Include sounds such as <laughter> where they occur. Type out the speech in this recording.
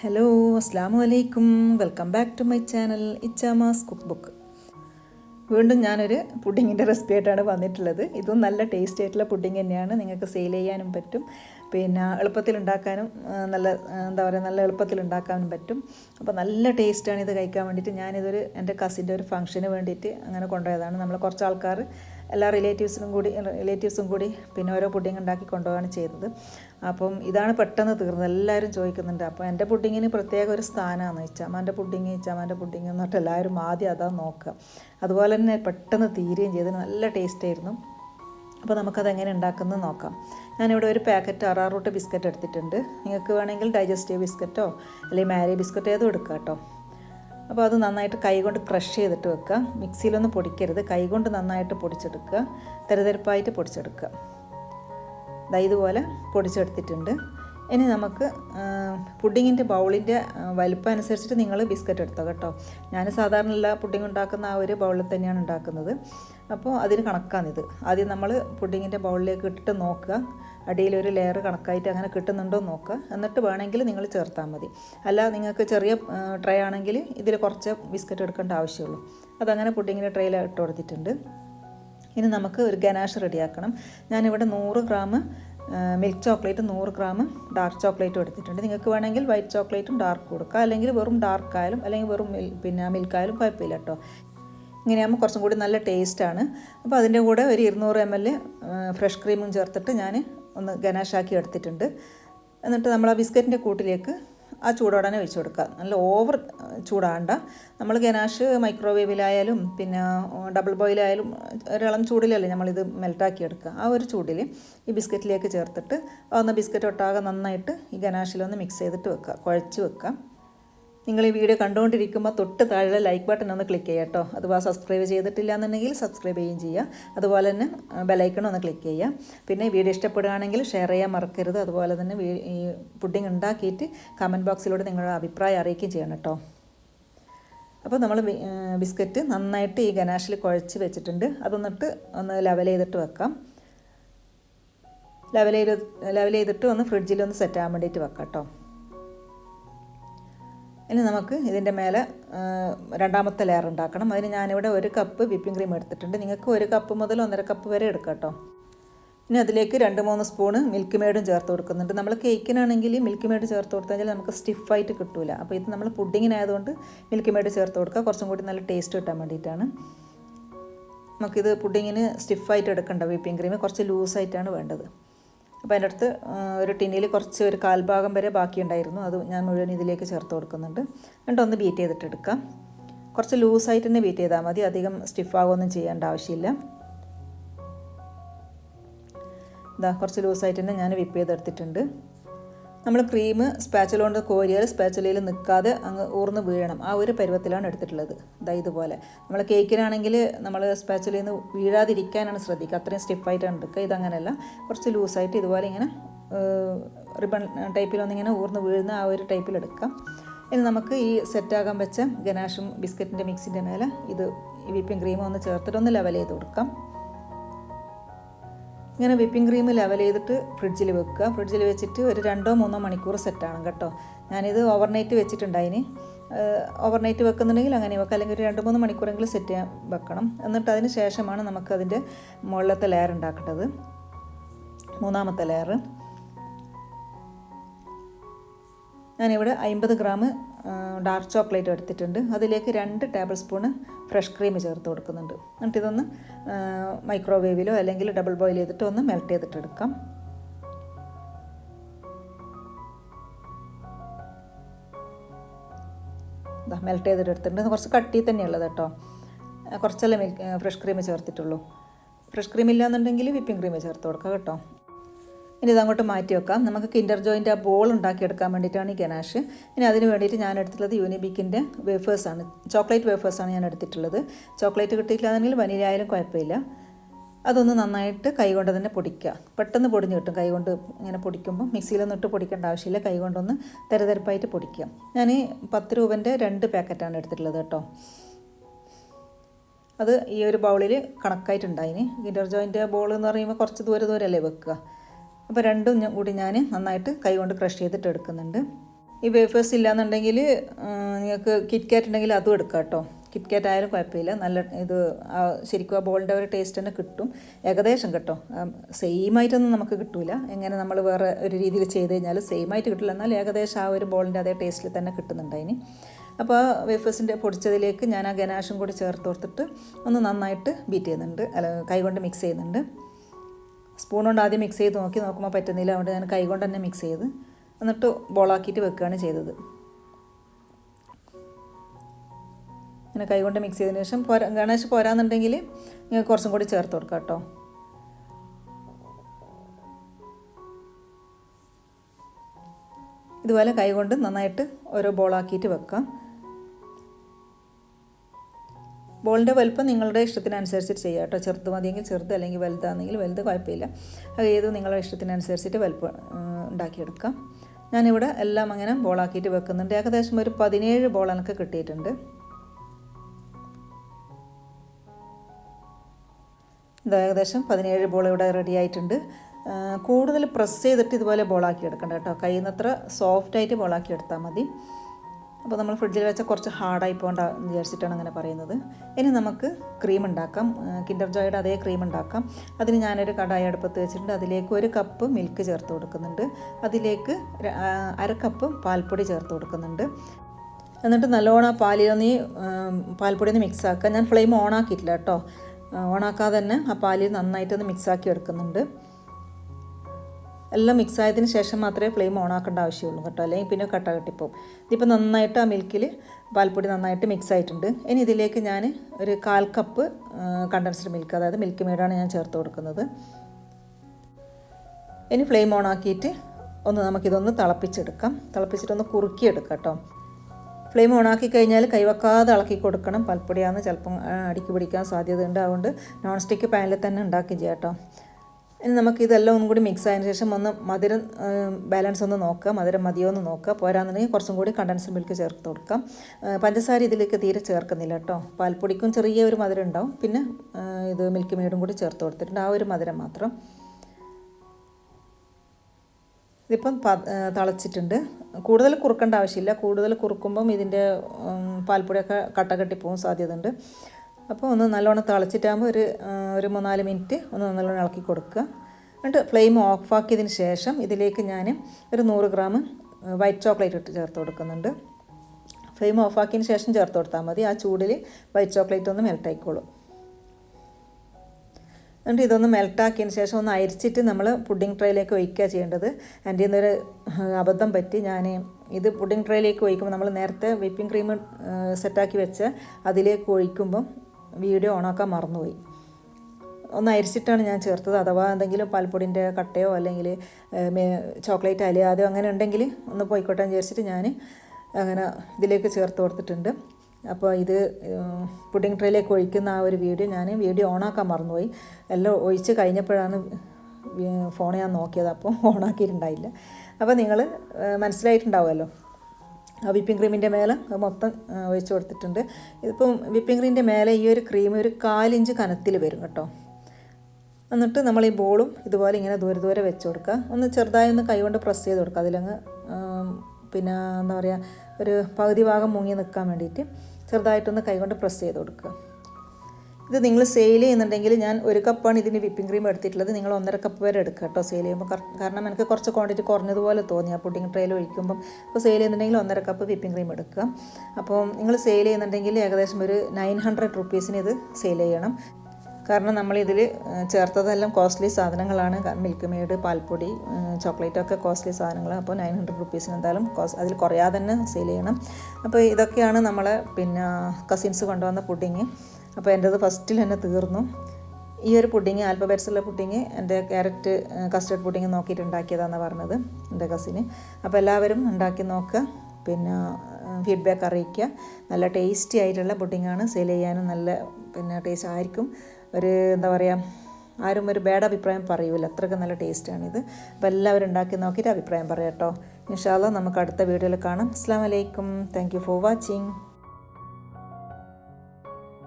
Hello അസ്സാം വലൈക്കും welcome back to my channel Ichamas cook book വീണ്ടും ഞാനൊരു പുഡിങ്ങിന്റെ റെസിപ്പി ആയിട്ടാണ് വന്നിട്ടുള്ളത്. ഇതും നല്ല ടേസ്റ്റ് ആയിട്ടുള്ള പുഡിങ് തന്നെയാണ്. നിങ്ങൾക്ക് സെയിൽ ചെയ്യാനും പറ്റും. പിന്നെ എളുപ്പത്തിൽ ഉണ്ടാക്കാനും നല്ല എന്താ പറയുക നല്ല എളുപ്പത്തിൽ ഉണ്ടാക്കാനും പറ്റും. അപ്പോൾ നല്ല ടേസ്റ്റാണ് ഇത് കഴിക്കാൻ വേണ്ടിയിട്ട് ഞാനിതൊരു എന്റെ കസിന്റെ ഒരു ഫംഗ്ഷന് വേണ്ടിയിട്ട് അങ്ങനെ കൊണ്ടുപോയതാണ്. നമ്മൾ കുറച്ച് ആൾക്കാർ എല്ലാ റിലേറ്റീവ്സിനും കൂടി റിലേറ്റീവ്സും കൂടി പിന്നെ ഓരോ പുഡിങ് ഉണ്ടാക്കി കൊണ്ടുപോവാണ് ചെയ്തത്. അപ്പം ഇതാണ് പെട്ടെന്ന് തീർന്നത്. എല്ലാവരും ചോദിക്കുന്നുണ്ട് അപ്പോൾ എന്റെ പുഡിങ്ങിന് പ്രത്യേക ഒരു സ്ഥാനമാണ്? ഇച്ചാമാന്റെ പുഡിങ് ഇച്ചാമാന്റെ പുഡിങ് എന്ന് പറഞ്ഞിട്ട് എല്ലാവരും ആദ്യം അതാ നോക്കുക. അതുപോലെ തന്നെ പെട്ടെന്ന് തീരുകയും ചെയ്തത് നല്ല ടേസ്റ്റായിരുന്നു അപ്പോൾ നമുക്കത് എങ്ങനെ ഉണ്ടാക്കുന്നത് നോക്കാം. ഞാനിവിടെ ഒരു പാക്കറ്റ് അറാറൂട്ട് ബിസ്ക്കറ്റ് എടുത്തിട്ടുണ്ട്. നിങ്ങൾക്ക് വേണമെങ്കിൽ ഡൈജസ്റ്റീവ് ബിസ്ക്കറ്റോ അല്ലെങ്കിൽ മാരി ബിസ്ക്കറ്റോ ഏതും എടുക്കാം കേട്ടോ. അപ്പോൾ അത് നന്നായിട്ട് കൈകൊണ്ട് ക്രഷ് ചെയ്തിട്ട് വെക്കുക. മിക്സിയിലൊന്നും പൊടിക്കരുത്. കൈകൊണ്ട് നന്നായിട്ട് പൊടിച്ചെടുക്കുക. തെരതെരപ്പായിട്ട് പൊടിച്ചെടുക്കുക. ദാ ഇതുപോലെ പൊടിച്ചെടുത്തിട്ടുണ്ട്. ഇനി നമുക്ക് പുഡിങ്ങിന്റെ ബൗളിന്റെ വലുപ്പം അനുസരിച്ചിട്ട് നിങ്ങൾ ബിസ്ക്കറ്റ് എടുത്തോ കേട്ടോ. ഞാൻ സാധാരണ എല്ലാ പുഡിങ് ഉണ്ടാക്കുന്ന ആ ഒരു ബൗളിൽ തന്നെയാണ് ഉണ്ടാക്കുന്നത്. അപ്പോൾ അതിന് കണക്കാണിത്. ആദ്യം നമ്മൾ പുഡിങ്ങിന്റെ ബൗളിലേക്ക് ഇട്ടിട്ട് നോക്കുക. അടിയിലൊരു ലെയർ കണക്കായിട്ട് അങ്ങനെ കിട്ടുന്നുണ്ടോ നോക്കുക എന്നിട്ട് വേണമെങ്കിൽ നിങ്ങൾ ചേർത്താൽ മതി. അല്ല നിങ്ങൾക്ക് ചെറിയ ട്രേ ആണെങ്കിൽ ഇതിൽ കുറച്ച് ബിസ്ക്കറ്റ് എടുക്കേണ്ട ആവശ്യമുള്ളൂ. അതങ്ങനെ പുഡിങ്ങിന്റെ ട്രേയിൽ ഇട്ട് കൊടുത്തിട്ടുണ്ട്. ഇനി നമുക്ക് ഒരു ഗനാഷ് റെഡിയാക്കണം. ഞാനിവിടെ നൂറ് ഗ്രാം മിൽക്ക് ചോക്ലേറ്റ് നൂറ് ഗ്രാം ഡാർക്ക് ചോക്ലേറ്റും എടുത്തിട്ടുണ്ട്. നിങ്ങൾക്ക് വേണമെങ്കിൽ വൈറ്റ് ചോക്ലേറ്റും ഡാർക്ക് കൊടുക്കുക അല്ലെങ്കിൽ വെറും ഡാർക്ക് ആയാലും അല്ലെങ്കിൽ വെറും പിന്നെ മിൽക്ക് ആയാലും കുഴപ്പമില്ല കേട്ടോ. ഇങ്ങനെയാകുമ്പോൾ കുറച്ചും കൂടി നല്ല ടേസ്റ്റാണ് അപ്പോൾ അതിന്റെ കൂടെ ഒരു ഇരുന്നൂറ് എം എൽ ഫ്രഷ് ക്രീമും ചേർത്തിട്ട് ഞാൻ ഒന്ന് ഗനാഷാക്കി എടുത്തിട്ടുണ്ട്. എന്നിട്ട് നമ്മൾ ആ ബിസ്ക്കറ്റിന്റെ കൂട്ടിലേക്ക് ആ ചൂടോടെ ഒഴിച്ചു കൊടുക്കുക. നല്ല ഓവർ ചൂടാണ്ട നമ്മൾ ഗനാഷ് മൈക്രോവേവിലായാലും പിന്നെ ഡബിൾ ബോയിലായാലും ഒരിളം ചൂടിലല്ലേ നമ്മളിത് മെൽറ്റാക്കി എടുക്കുക. ആ ഒരു ചൂടിൽ ഈ ബിസ്ക്കറ്റിലേക്ക് ചേർത്തിട്ട് ഒന്ന് ബിസ്ക്കറ്റ് ഒട്ടാകെ നന്നായിട്ട് ഈ ഗനാഷിലൊന്ന് മിക്സ് ചെയ്തിട്ട് വെക്കുക. കുഴച്ച് വെക്കുക. നിങ്ങൾ ഈ വീഡിയോ കണ്ടുകൊണ്ടിരിക്കുമ്പോൾ തൊട്ട് താഴെ ലൈക്ക് ബട്ടൺ ഒന്ന് ക്ലിക്ക് ചെയ്യുക കേട്ടോ. അഥവാ സബ്സ്ക്രൈബ് ചെയ്തിട്ടില്ല എന്നുണ്ടെങ്കിൽ സബ്സ്ക്രൈബ് ചെയ്യുകയും ചെയ്യുക. അതുപോലെ തന്നെ ബെലൈക്കൺ ഒന്ന് ക്ലിക്ക് ചെയ്യുക. പിന്നെ വീഡിയോ ഇഷ്ടപ്പെടുകയാണെങ്കിൽ ഷെയർ ചെയ്യാൻ മറക്കരുത്. അതുപോലെ തന്നെ ഈ പുഡിംഗ് ഉണ്ടാക്കിയിട്ട് കമന്റ് ബോക്സിലൂടെ നിങ്ങളുടെ അഭിപ്രായം അറിയിക്കുകയും ചെയ്യണം കേട്ടോ. അപ്പോൾ നമ്മൾ ബിസ്ക്കറ്റ് നന്നായിട്ട് ഈ ഗനാഷിൽ കുഴച്ച് വെച്ചിട്ടുണ്ട്. അതൊന്നിട്ട് ഒന്ന് ലെവൽ ചെയ്തിട്ട് വെക്കാം. ലെവൽ ചെയ്ത് ലെവൽ ചെയ്തിട്ട് ഒന്ന് ഫ്രിഡ്ജിൽ ഒന്ന് സെറ്റ് ആകാൻ വേണ്ടിയിട്ട് വെക്കാം കേട്ടോ. ഇനി നമുക്ക് ഇതിന്റെ മേലെ രണ്ടാമത്തെ ലെയർ ഉണ്ടാക്കണം. അതിന് ഞാനിവിടെ ഒരു കപ്പ് വിപ്പിംഗ് ക്രീം എടുത്തിട്ടുണ്ട്. നിങ്ങൾക്ക് ഒരു കപ്പ് മുതൽ ഒന്നര കപ്പ് വരെ എടുക്കാം കേട്ടോ. ഇനി അതിലേക്ക് രണ്ട് മൂന്ന് സ്പൂണ് മിൽക്ക് മേഡും ചേർത്ത് കൊടുക്കുന്നുണ്ട്. നമ്മൾ കേക്കിനാണെങ്കിൽ മിൽക്ക് മേഡ് ചേർത്ത് കൊടുത്താൽ നമുക്ക് സ്റ്റിഫായിട്ട് കിട്ടില്ല അപ്പോൾ ഇത് നമ്മൾ പുഡിങ്ങിനായതുകൊണ്ട് മിൽക്ക് മേഡ് ചേർത്ത് കൊടുക്കുക. കുറച്ചും കൂടി നല്ല ടേസ്റ്റ് കിട്ടാൻ വേണ്ടിയിട്ടാണ്. നമുക്കിത് പുഡിങ്ങിന് സ്റ്റിഫായിട്ട് എടുക്കേണ്ട വിപ്പിംഗ് ക്രീം കുറച്ച് ലൂസായിട്ടാണ് വേണ്ടത്. അപ്പോൾ അതിന്റെ അടുത്ത് ഒരു ടിന്നിൽ കുറച്ച് ഒരു കാൽഭാഗം വരെ ബാക്കിയുണ്ടായിരുന്നു. അത് ഞാൻ മുഴുവൻ ഇതിലേക്ക് ചേർത്ത് കൊടുക്കുന്നുണ്ട്. എന്നിട്ട് ഒന്ന് ബീറ്റ് ചെയ്തിട്ട് എടുക്കാം. കുറച്ച് ലൂസായിട്ട് തന്നെ ബീറ്റ് ചെയ്താൽ മതി. അധികം സ്റ്റിഫാകുമൊന്നും ചെയ്യേണ്ട ആവശ്യമില്ല. ഇതാ കുറച്ച് ലൂസായിട്ട് തന്നെ ഞാൻ വിപ്പ് ചെയ്തെടുത്തിട്ടുണ്ട്. നമ്മൾ ക്രീം സ്പാച്ചല കൊണ്ട് കോരിയാൽ സ്പാച്ചലയിൽ നിൽക്കാതെ അങ്ങ് ഊർന്ന് വീഴണം. ആ ഒരു പരുവത്തിലാണ് എടുത്തിട്ടുള്ളത്. ഇതാ ഇതുപോലെ. നമ്മൾ കേക്കിനാണെങ്കിൽ നമ്മൾ സ്പാച്ചലയിൽ നിന്ന് വീഴാതിരിക്കാനാണ് ശ്രദ്ധിക്കുക. അത്രയും സ്റ്റിഫായിട്ടാണ് എടുക്കുക. ഇതങ്ങനെയല്ല. കുറച്ച് ലൂസായിട്ട് ഇതുപോലെ ഇങ്ങനെ റിബൺ ടൈപ്പിൽ വന്നിങ്ങനെ ഊർന്ന് വീഴുന്ന ആ ഒരു ടൈപ്പിൽ എടുക്കാം. ഇനി നമുക്ക് ഈ സെറ്റാകാൻ വെച്ച ഗനാഷും ബിസ്ക്കറ്റിന്റെ മിക്സിന്റെ മേലെ ഇത് വിപ്പിംഗ് ക്രീമും ഒന്ന് ചേർത്തിട്ട് ഒന്ന് ലെവൽ ചെയ്ത് കൊടുക്കാം. ഇങ്ങനെ വിപ്പിംഗ് ക്രീം ലെവൽ ചെയ്തിട്ട് ഫ്രിഡ്ജിൽ വെക്കുക. ഫ്രിഡ്ജിൽ വെച്ചിട്ട് ഒരു രണ്ടോ മൂന്നോ മണിക്കൂർ സെറ്റാണ് കേട്ടോ. ഞാനിത് ഓവർനൈറ്റ് വെച്ചിട്ടുണ്ടായിന്. ഓവർനൈറ്റ് വെക്കുന്നുണ്ടെങ്കിൽ അങ്ങനെ വെക്കുക. അല്ലെങ്കിൽ ഒരു രണ്ട് മൂന്ന് മണിക്കൂറെങ്കിലും സെറ്റ് ചെയ്യാൻ വെക്കണം. എന്നിട്ട് അതിന് ശേഷമാണ് നമുക്കതിന്റെ മുകളിലത്തെ ലെയർ ഉണ്ടാക്കേണ്ടത്. മൂന്നാമത്തെ ലെയർ ഞാനിവിടെ അമ്പത് ഗ്രാം ഡാർക്ക് ചോക്ലേറ്റ് എടുത്തിട്ടുണ്ട്. അതിലേക്ക് രണ്ട് ടേബിൾ സ്പൂണ് ഫ്രഷ് ക്രീം ചേർത്ത് കൊടുക്കുന്നുണ്ട്. എന്നിട്ട് ഇതൊന്ന് മൈക്രോവേവിലോ അല്ലെങ്കിൽ ഡബിൾ ബോയിൽ ചെയ്തിട്ട് ഒന്ന് മെൽറ്റ് ചെയ്തിട്ട് എടുക്കാം. മെൽറ്റ് ചെയ്തിട്ട് എടുത്തിട്ടുണ്ട്. കുറച്ച് കട്ടി തന്നെയുള്ളത് കേട്ടോ. കുറച്ചല്ലേ ഫ്രഷ് ക്രീം ചേർത്തിട്ടുള്ളൂ. ഫ്രഷ് ക്രീം ഇല്ലാന്നുണ്ടെങ്കിൽ വിപ്പിംഗ് ക്രീം ചേർത്ത് കൊടുക്കാം കേട്ടോ. ഇനി ഇതങ്ങോട്ട് മാറ്റി വെക്കാം. നമുക്ക് കിൻഡർ ജോയിന്റെ ആ ബോൾ ഉണ്ടാക്കിയെടുക്കാൻ വേണ്ടിയിട്ടാണ് ഈ ഗനാഷ്. ഇനി അതിന് വേണ്ടിയിട്ട് ഞാൻ എടുത്തിട്ടുള്ളത് യൂനിബിക്കിന്റെ വേഫേഴ്സാണ് ചോക്ലേറ്റ് വേഫേഴ്സാണ് ഞാൻ എടുത്തിട്ടുള്ളത്. ചോക്ലേറ്റ് കിട്ടിയിട്ടില്ലാന്നുണ്ടെങ്കിൽ വനില ആയാലും കുഴപ്പമില്ല. അതൊന്ന് നന്നായിട്ട് കൈകൊണ്ട് തന്നെ പൊടിക്കുക. പെട്ടെന്ന് പൊടിഞ്ഞ് കിട്ടും. കൈകൊണ്ട് ഇങ്ങനെ പൊടിക്കുമ്പോൾ മിക്സിയിലൊന്നും ഇട്ട് പൊടിക്കേണ്ട ആവശ്യമില്ല. കൈകൊണ്ടൊന്ന് തെരതെരപ്പായിട്ട് പൊടിക്കുക. ഞാൻ പത്ത് രൂപന്റെ രണ്ട് പാക്കറ്റാണ് എടുത്തിട്ടുള്ളത് കേട്ടോ. അത് ഈ ഒരു ബൗളിൽ കണക്കായിട്ടുണ്ടായിന്. ഗിൻഡർ ജോയിന്റെ ബോൾ എന്ന് പറയുമ്പോൾ കുറച്ച് ദൂരെ ദൂരമല്ലേ വെക്കുക. അപ്പോൾ രണ്ടും കൂടി ഞാൻ നന്നായിട്ട് കൈകൊണ്ട് ക്രഷ് ചെയ്തിട്ട് എടുക്കുന്നുണ്ട്. ഈ വേഫേഴ്സ് ഇല്ലാന്നുണ്ടെങ്കിൽ നിങ്ങൾക്ക് കിറ്റ് കാറ്റ് ഉണ്ടെങ്കിൽ അതും എടുക്കാം കേട്ടോ. കിറ്റ് കാറ്റ് ആയാലും കുഴപ്പമില്ല. നല്ല ഇത് ശരിക്കും ആ ബോളിന്റെ ഒരു ടേസ്റ്റ് തന്നെ കിട്ടും. ഏകദേശം കേട്ടോ. സെയിം ആയിട്ടൊന്നും നമുക്ക് കിട്ടില്ല എങ്ങനെ നമ്മൾ വേറെ ഒരു രീതിയിൽ ചെയ്ത് കഴിഞ്ഞാൽ സെയിം ആയിട്ട് കിട്ടില്ല. എന്നാൽ ഏകദേശം ആ ഒരു ബോളിന്റെ അതേ ടേസ്റ്റിൽ തന്നെ കിട്ടുന്നുണ്ട് അതിന്. അപ്പോൾ വേഫേഴ്സിന്റെ പൊടിച്ചതിലേക്ക് ഞാൻ ആ ഗനാഷും കൂടി ചേർത്ത് കൊടുത്തിട്ട് ഒന്ന് നന്നായിട്ട് ബീറ്റ് ചെയ്യുന്നുണ്ട്. അല്ല കൈകൊണ്ട് മിക്സ് ചെയ്യുന്നുണ്ട്. സ്പൂൺ കൊണ്ട് ആദ്യം മിക്സ് ചെയ്ത് നോക്കി നോക്കുമ്പോൾ പറ്റുന്നില്ല. അതുകൊണ്ട് ഞാൻ കൈകൊണ്ട് തന്നെ മിക്സ് ചെയ്ത് എന്നിട്ട് ബോളാക്കിയിട്ട് വെക്കുകയാണ് ചെയ്തത്. ഇങ്ങനെ കൈ കൊണ്ട് മിക്സ് ചെയ്തതിന് ശേഷം പോരാ ഗണേശ് പോരാന്നുണ്ടെങ്കിൽ ഇങ്ങനെ കുറച്ചും കൂടി ചേർത്ത് കൊടുക്കാം കേട്ടോ. ഇതുപോലെ കൈകൊണ്ട് നന്നായിട്ട് ഓരോ ബോളാക്കിയിട്ട് വെക്കാം. ബോളിന്റെ വലുപ്പം നിങ്ങളുടെ ഇഷ്ടത്തിനനുസരിച്ചിട്ട് ചെയ്യുക കേട്ടോ. ചെറുത് മതിയെങ്കിൽ ചെറുത് അല്ലെങ്കിൽ വലുതാണെങ്കിൽ വലുത് കുഴപ്പമില്ല. അത് ഏത് നിങ്ങളുടെ ഇഷ്ടത്തിനനുസരിച്ചിട്ട് വലുപ്പം ഉണ്ടാക്കിയെടുക്കാം. ഞാനിവിടെ എല്ലാം അങ്ങനെ ബോളാക്കിയിട്ട് വെക്കുന്നുണ്ട്. ഏകദേശം ഒരു പതിനേഴ് ബോൾ എനിക്ക് കിട്ടിയിട്ടുണ്ട്. ഇത് ഏകദേശം പതിനേഴ് ബോൾ ഇവിടെ റെഡി ആയിട്ടുണ്ട്. കൂടുതൽ പ്രസ് ചെയ്തിട്ട് ഇതുപോലെ ബോളാക്കി എടുക്കണ്ട കേട്ടോ. കയ്യിൽ നിന്ന് അത്ര സോഫ്റ്റായിട്ട് ബോളാക്കി എടുത്താൽ മതി. അപ്പോൾ നമ്മൾ ഫ്രിഡ്ജിൽ വെച്ചാൽ കുറച്ച് ഹാർഡായി പോകണ്ട എന്ന് വിചാരിച്ചിട്ടാണ് അങ്ങനെ പറയുന്നത്. ഇനി നമുക്ക് ക്രീം ഉണ്ടാക്കാം. കിൻഡർ ജോയുടെ അതേ ക്രീം ഉണ്ടാക്കാം. അതിന് ഞാനൊരു കടായി അടുപ്പത്ത് വെച്ചിട്ടുണ്ട്. അതിലേക്ക് ഒരു കപ്പ് മിൽക്ക് ചേർത്ത് കൊടുക്കുന്നുണ്ട്. അതിലേക്ക് അര കപ്പ് പാൽപ്പൊടി ചേർത്ത് കൊടുക്കുന്നുണ്ട്. എന്നിട്ട് നല്ലോണം പാലിലൊന്ന് പാൽപ്പൊടി ഒന്ന് മിക്സ് ഞാൻ ഫ്ലെയിം ഓൺ ആക്കിയിട്ടില്ല കേട്ടോ. ഓണാക്കാതെ തന്നെ ആ പാലിൽ നന്നായിട്ടൊന്ന് മിക്സാക്കി എടുക്കുന്നുണ്ട്. എല്ലാം മിക്സ് ആയതിന് ശേഷം മാത്രമേ ഫ്ലെയിം ഓൺ ആക്കേണ്ട ആവശ്യമുള്ളൂ കേട്ടോ. അല്ലെങ്കിൽ പിന്നെ കട്ട കെട്ടിപ്പോവും. ഇതിപ്പോൾ നന്നായിട്ട് ആ മിൽക്കിൽ പാൽപ്പൊടി നന്നായിട്ട് മിക്സ് ആയിട്ടുണ്ട്. ഇനി ഇതിലേക്ക് ഞാൻ ഒരു കാൽ കപ്പ് കണ്ടൻസ്ഡ് മിൽക്ക് അതായത് മിൽക്ക് മേഡാണ് ഞാൻ ചേർത്ത് കൊടുക്കുന്നത്. ഇനി ഫ്ലെയിം ഓൺ ആക്കിയിട്ട് ഒന്ന് നമുക്കിതൊന്ന് തിളപ്പിച്ചെടുക്കാം. തിളപ്പിച്ചിട്ടൊന്ന് കുറുക്കിയെടുക്കാം കേട്ടോ. ഫ്ലെയിം ആക്കി കഴിഞ്ഞാൽ കൈവക്കാതെ ഇളക്കി കൊടുക്കണം. പൽപ്പൊടിയാണെന്ന് ചിലപ്പം അടിക്ക് പിടിക്കാൻ സാധ്യതയുണ്ട്. അതുകൊണ്ട് നോൺ സ്റ്റിക്ക് പാനിൽ തന്നെ ഉണ്ടാക്കി ചെയ്യാം കേട്ടോ. ഇനി നമുക്ക് ഇതെല്ലാം ഒന്നും കൂടി മിക്സ് ആയതിനു ശേഷം ഒന്ന് മധുരം ബാലൻസ് ഒന്ന് നോക്കുക. മധുരം മതിയോ എന്ന് നോക്കുക. പോരാന്നുണ്ടെങ്കിൽ കുറച്ചും കൂടി കണ്ടൻസ് മിൽക്ക് ചേർത്ത് കൊടുക്കാം. പഞ്ചസാര ഇതിലേക്ക് തീരെ ചേർക്കുന്നില്ല കേട്ടോ. പാൽപ്പൊടിക്കും ചെറിയ ഒരു മധുരം ഉണ്ടാവും. പിന്നെ ഇത് മിൽക്ക് മെയ്ഡും കൂടി ചേർത്ത് കൊടുത്തിട്ടുണ്ട്. ആ ഒരു മധുരം മാത്രം. ഇതിപ്പം തിളച്ചിട്ടുണ്ട്. കൂടുതൽ കുറുക്കേണ്ട ആവശ്യമില്ല. കൂടുതൽ കുറുക്കുമ്പം ഇതിന്റെ പാൽപ്പൊടിയൊക്കെ കട്ട കെട്ടി പോകാൻ സാധ്യതയുണ്ട്. അപ്പോൾ ഒന്ന് നല്ലോണം തിളച്ചിട്ടാകുമ്പോൾ ഒരു ഒരു മൂന്നാൽ മിനിറ്റ് ഒന്ന് നല്ലോണം ഇളക്കി കൊടുക്കുക. എന്നിട്ട് ഫ്ലെയിം ഓഫാക്കിയതിന് ശേഷം ഇതിലേക്ക് ഞാൻ ഒരു നൂറ് ഗ്രാം വൈറ്റ് ചോക്ലേറ്റ് ഇട്ട് ചേർത്ത് കൊടുക്കുന്നുണ്ട്. ഫ്ലെയിം ഓഫാക്കിയതിന് ശേഷം ചേർത്ത് കൊടുത്താൽ മതി. ആ ചൂടിൽ വൈറ്റ് ചോക്ലേറ്റ് ഒന്ന് മെൽറ്റ് ആയിക്കോളും. എന്നിട്ട് ഇതൊന്ന് മെൽട്ടാക്കിയതിന് ശേഷം ഒന്ന് അരിച്ചിട്ട് നമ്മൾ പുഡിംഗ് ട്രേയിലേക്ക് ഒഴിക്കുക ചെയ്യേണ്ടത്. എന്റെ ഇന്നൊരു അബദ്ധം പറ്റി. ഞാൻ ഇത് പുഡിംഗ് ട്രേയിലേക്ക് ഒഴിക്കുമ്പോൾ നമ്മൾ നേരത്തെ വിപ്പിംഗ് ക്രീം സെറ്റാക്കി വെച്ച് അതിലേക്ക് ഒഴിക്കുമ്പം വീഡിയോ ഓണാക്കാൻ മറന്നുപോയി. ഒന്ന് അരിച്ചിട്ടാണ് ഞാൻ ചേർത്തത്. അഥവാ എന്തെങ്കിലും പാൽപ്പൊടിന്റെ കട്ടയോ അല്ലെങ്കിൽ ചോക്ലേറ്റ് അലിയാതെയോ അങ്ങനെ ഉണ്ടെങ്കിൽ ഒന്ന് പോയിക്കോട്ടെ എന്ന് വിചാരിച്ചിട്ട് ഞാൻ അങ്ങനെ ഇതിലേക്ക് ചേർത്ത് കൊടുത്തിട്ടുണ്ട്. അപ്പോൾ ഇത് പുഡിംഗ് ട്രേയിലേക്ക് ഒഴിക്കുന്ന ആ ഒരു വീഡിയോ ഞാൻ വീഡിയോ ഓണാക്കാൻ മറന്നുപോയി. എല്ലാം ഒഴിച്ച് കഴിഞ്ഞപ്പോഴാണ് ഫോൺ ഞാൻ നോക്കിയത്. അപ്പോൾ <laughs> ഓണാക്കിയിട്ടുണ്ടായില്ല. അപ്പോൾ നിങ്ങൾ മനസ്സിലായിട്ടുണ്ടാവുമല്ലോ. വിപ്പിംഗ് ക്രീമിന്റെ മേലെ അത് മൊത്തം ഒഴിച്ച് കൊടുത്തിട്ടുണ്ട്. ഇതിപ്പം വിപ്പിംഗ് ക്രീമിന്റെ മേലെ ഈ ഒരു ക്രീം ഒരു കാലിഞ്ച് കനത്തിൽ വരും കേട്ടോ. എന്നിട്ട് നമ്മൾ ഈ ബോളും ഇതുപോലെ ഇങ്ങനെ ദൂരെ ദൂരെ വെച്ച് കൊടുക്കുക. ഒന്ന് ചെറുതായി ഒന്ന് കൈകൊണ്ട് പ്രസ് ചെയ്ത് കൊടുക്കുക. അതിലങ്ങ് പിന്നെ എന്താ പറയുക ഒരു പകുതി ഭാഗം മുങ്ങി നിൽക്കാൻ വേണ്ടിയിട്ട് ചെറുതായിട്ടൊന്ന് കൈകൊണ്ട് പ്രസ് ചെയ്ത് കൊടുക്കുക. ഇത് നിങ്ങൾ സെയിൽ ചെയ്യുന്നുണ്ടെങ്കിൽ ഞാൻ ഒരു കപ്പാണ് ഇതിന് വിപ്പിംഗ് ക്രീം എടുത്തിട്ടുള്ളത്. നിങ്ങൾ ഒന്നര കപ്പ് വരെ എടുക്കുക കേട്ടോ സെയിൽ ചെയ്യുമ്പോൾ. കാരണം എനിക്ക് കുറച്ച് ക്വാണ്ടിറ്റി കുറഞ്ഞതുപോലെ തോന്നി. ആ പുഡിംഗ് ട്രെയിൽ ഒഴിക്കുമ്പം അപ്പോൾ സെയിൽ ചെയ്യുന്നുണ്ടെങ്കിൽ ഒന്നര കപ്പ് വിപ്പിംഗ് ക്രീം എടുക്കുക. അപ്പോൾ നിങ്ങൾ സെയിൽ ചെയ്യുന്നുണ്ടെങ്കിൽ ഏകദേശം ഒരു നയൻ ഹൺഡ്രഡ് റുപ്പീസിന് ഇത് സെയിൽ ചെയ്യണം. കാരണം നമ്മളിതിൽ ചേർത്തതെല്ലാം കോസ്റ്റ്ലി സാധനങ്ങളാണ്. മിൽക്ക് മെയ്ഡ് പാൽപ്പൊടി ചോക്ലേറ്റ് ഒക്കെ കോസ്റ്റ്ലി സാധനങ്ങളാണ് അപ്പോൾ നയൻ ഹൺഡ്രഡ് റുപ്പീസിന് എന്തായാലും അതിൽ കുറയാതെ തന്നെ സെയിൽ ചെയ്യണം. അപ്പോൾ ഇതൊക്കെയാണ് നമ്മളെ പിന്നെ കസിൻസ് കൊണ്ടുവന്ന പുഡിങ് അപ്പോൾ എന്റെത് ഫസ്റ്റിൽ തന്നെ തീർന്നു. ഈ ഒരു പുഡിങ് ആൽഫബറ്റ്സുള്ള പുഡിങ് എന്റെ ക്യാരറ്റ് കസ്റ്റർഡ് പുഡിങ് നോക്കിയിട്ട് ഉണ്ടാക്കിയതാണെന്ന് പറഞ്ഞത് എന്റെ കസിന് അപ്പോൾ എല്ലാവരും ഉണ്ടാക്കി നോക്കുക. പിന്നെ ഫീഡ്ബാക്ക് അറിയിക്കുക. നല്ല ടേസ്റ്റി ആയിട്ടുള്ള പുഡിങ്ങാണ് സെയിൽ ചെയ്യാനും നല്ല പിന്നെ ടേസ്റ്റ് ആയിരിക്കും. ഒരു എന്താ പറയുക ആരും ഒരു ബാഡ് അഭിപ്രായം പറയൂല. അത്രയ്ക്ക് നല്ല ടേസ്റ്റാണിത് അപ്പോൾ എല്ലാവരും ഉണ്ടാക്കി നോക്കിയിട്ട് അഭിപ്രായം പറയാം കേട്ടോ. ഇൻഷാല്ല നമുക്ക് അടുത്ത വീഡിയോയിൽ കാണാം. അസ്സാം വലൈക്കും താങ്ക് യു ഫോർ വാച്ചിങ്